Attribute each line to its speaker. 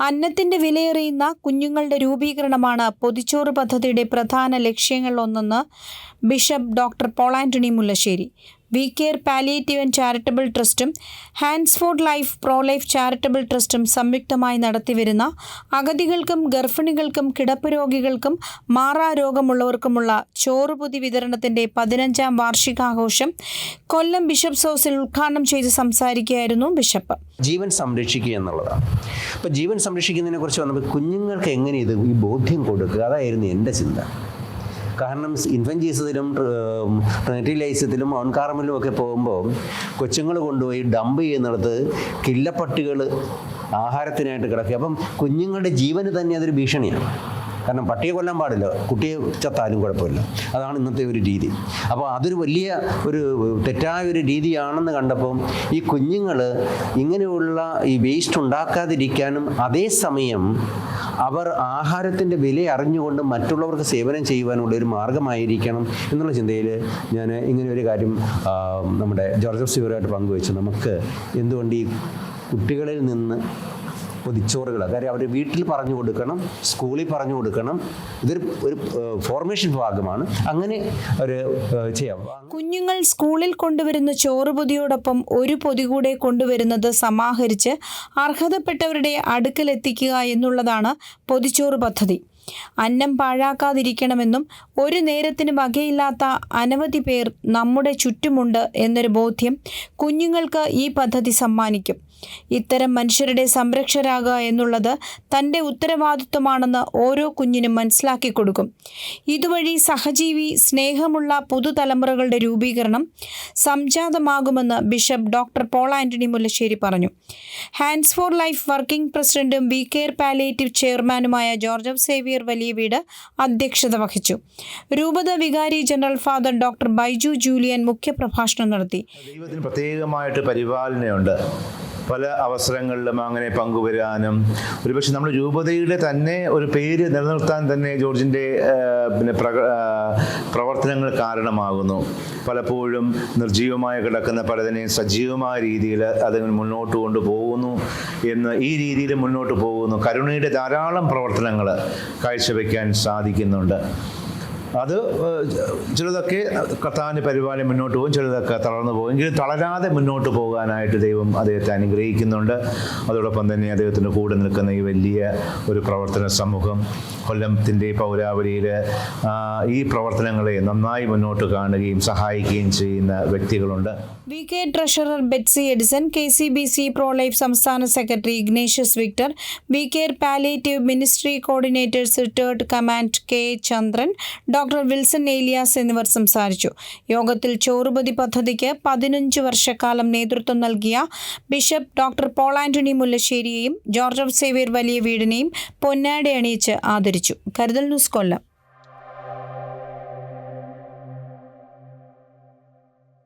Speaker 1: അന്നത്തിന്റെ വിലയേറിയുന്ന കുഞ്ഞുങ്ങളുടെ രൂപീകരണമാണ് പൊതിച്ചോറ് പദ്ധതിയുടെ പ്രധാന ലക്ഷ്യങ്ങളിലൊന്നെന്ന് bishop doctor Paul Mullassery. We care palliative and charitable ട്രസ്റ്റും hands for life pro life charitable ട്രസ്റ്റും സംയുക്തമായി നടത്തിവരുന്ന അഗതികൾക്കും ഗർഭിണികൾക്കും കിടപ്പ് രോഗികൾക്കും മാറാ രോഗമുള്ളവർക്കുമുള്ള ചോറുപൊതി വിതരണത്തിന്റെ പതിനഞ്ചാം വാർഷികാഘോഷം കൊല്ലം ബിഷപ്പ് ഹൗസിൽ ഉദ്ഘാടനം ചെയ്ത് സംസാരിക്കുകയായിരുന്നു ബിഷപ്പ്.
Speaker 2: ജീവൻ സംരക്ഷിക്കുക എന്നുള്ളതാണ്. അപ്പോൾ ജീവൻ സംരക്ഷിക്കുന്നതിനെ കുറിച്ച് വന്നപ്പോൾ കുഞ്ഞുങ്ങൾക്ക് എങ്ങനെ ഇത് ഈ ബോധ്യം കൊടുക്കുക? അതായിരുന്നു എന്റെ ചിന്ത. കാരണം ഇൻഫൻജീസത്തിലും ജീസത്തിലും ട്രിനിറ്റിലൈസത്തിലും ഓൺകാർമിലും ഒക്കെ പോകുമ്പോൾ കൊച്ചുങ്ങൾ കൊണ്ടുപോയി ഡംപ് ചെയ്യുന്നിടത്ത് കില്ലപ്പട്ടികൾ ആഹാരത്തിനായിട്ട് കിടക്കുക. അപ്പം കുഞ്ഞുങ്ങളുടെ ജീവന് തന്നെ അതൊരു ഭീഷണിയാണ്. കാരണം പട്ടിയെ കൊല്ലാൻ പാടില്ല. കുട്ടിയെ ചത്താലും കുഴപ്പമില്ല. അതാണ് ഇന്നത്തെ ഒരു രീതി. അപ്പോൾ അതൊരു വലിയ ഒരു തെറ്റായ ഒരു രീതിയാണെന്ന് കണ്ടപ്പോൾ ഈ കുഞ്ഞുങ്ങൾ ഇങ്ങനെയുള്ള ഈ വേസ്റ്റ് ഉണ്ടാക്കാതിരിക്കാനും അതേസമയം അവർ ആഹാരത്തിന്റെ വില അറിഞ്ഞുകൊണ്ട് മറ്റുള്ളവർക്ക് സേവനം ചെയ്യുവാനുള്ള ഒരു മാർഗമായിരിക്കണം എന്നുള്ള ചിന്തയിൽ ഞാൻ ഇങ്ങനെ ഒരു കാര്യം നമ്മുടെ ജോർജ് ഓഫ് സിവറായിട്ട് പങ്കുവെച്ചു. നമുക്ക് എന്തുകൊണ്ട് ഈ കുട്ടികളിൽ നിന്ന് പൊതിച്ചോറുകൾ കാര്യം അവർ വീട്ടിൽ പറഞ്ഞു കൊടുക്കണം സ്കൂളിൽ പറഞ്ഞു കൊടുക്കണം. ഇതൊരു ഒരു ഫോർമേഷൻ ഭാഗമാണ്. അങ്ങനെ ഒരു ചെയ്യാം.
Speaker 1: കുഞ്ഞുങ്ങൾ സ്കൂളിൽ കൊണ്ടുവരുന്ന ചോറ് പൊതിയോടൊപ്പം ഒരു പൊതി കൂടെ കൊണ്ടുവരുന്നത് സമാഹരിച്ച് അർഹതപ്പെട്ടവരുടെ അടുക്കലെത്തിക്കുക എന്നുള്ളതാണ് പൊതിച്ചോറ് പദ്ധതി. അന്നം പാഴാക്കാതിരിക്കണമെന്നും ഒരു നേരത്തിന് വകയില്ലാത്ത അനവധി പേർ നമ്മുടെ ചുറ്റുമുണ്ട് എന്നൊരു ബോധ്യം കുഞ്ഞുങ്ങൾക്ക് ഈ പദ്ധതി സമ്മാനിക്കും. ഇത്തരം മനുഷ്യരുടെ സംരക്ഷരാകുക എന്നുള്ളത് തന്റെ ഉത്തരവാദിത്വമാണെന്ന് ഓരോ കുഞ്ഞിനും മനസ്സിലാക്കി കൊടുക്കും. ഇതുവഴി സഹജീവി സ്നേഹമുള്ള പുതുതലമുറകളുടെ രൂപീകരണം സംജാതമാകുമെന്ന് bishop doctor Paul Antony Mullassery പറഞ്ഞു. ഹാൻഡ്സ് ഫോർ ലൈഫ് വർക്കിംഗ് പ്രസിഡന്റും വി കെയർ പാലിയേറ്റീവ് ചെയർമാനുമായ ജോർജ് എഫ് വലിയ വീട് അധ്യക്ഷത വഹിച്ചു. രൂപത വികാരി general father doctor Baiju Julian മുഖ്യപ്രഭാഷണം നടത്തി.
Speaker 3: ദൈവത്തിന് പ്രത്യേകമായിട്ട് പരിപാലനയുണ്ട്. പല അവസരങ്ങളിലും അങ്ങനെ പങ്കുവരാനും. ഒരുപക്ഷെ നമ്മുടെ രൂപതയുടെ തന്നെ ഒരു പേര് നിലനിർത്താൻ തന്നെ ജോർജിന്റെ പിന്നെ പ്രവർത്തനങ്ങൾ കാരണമാകുന്നു. പലപ്പോഴും നിർജീവമായി കിടക്കുന്ന പലതിനെയും സജീവമായ രീതിയിൽ അത് മുന്നോട്ട് കൊണ്ടുപോകുന്നു എന്ന് ഈ രീതിയിൽ മുന്നോട്ട് പോകുന്നു. കരുണയുടെ ധാരാളം പ്രവർത്തനങ്ങൾ കാഴ്ചവെക്കാൻ സാധിക്കുന്നുണ്ട്. അത് ചിലതൊക്കെ കർത്താവിന്റെ പരിപാലനം മുന്നോട്ട് പോകും ചിലതൊക്കെ തളർന്നു പോകും. എങ്കിലും തളരാതെ മുന്നോട്ട് പോകാനായിട്ട് ദൈവം അദ്ദേഹത്തെ അനുഗ്രഹിക്കുന്നുണ്ട്. അതോടൊപ്പം തന്നെ അദ്ദേഹത്തിന്റെ കൂടെ നിൽക്കുന്ന ഈ വലിയ ഒരു പ്രവർത്തന സമൂഹം കൊല്ലത്തിന്റെ പൗരാവലിയിൽ ഈ പ്രവർത്തനങ്ങളെ നന്നായി മുന്നോട്ട് കാണുകയും സഹായിക്കുകയും ചെയ്യുന്ന വ്യക്തികളുണ്ട്.
Speaker 1: V K treasurer Betsy Edison K C B C pro life സംസ്ഥാന secretary Ignatius Victor we care palliative ministry coordinators retired command K Chandran doctor Wilson Elias എന്നിവർ സംസാരിച്ചു. യോഗത്തിൽ ചോറുപതി പദ്ധതിക്ക് പതിനഞ്ച് വർഷക്കാലം നേതൃത്വം നൽകിയ ബിഷപ്പ് ഡോക്ടർ പോൾ ആന്റണി മുല്ലശ്ശേരിയെയും ജോർജ് സേവിയർ വലിയ വീടിനെയും പൊന്നാടി അണിയിച്ച് ആദരിച്ചു. കരുതൽ ന്യൂസ് കൊല്ലം.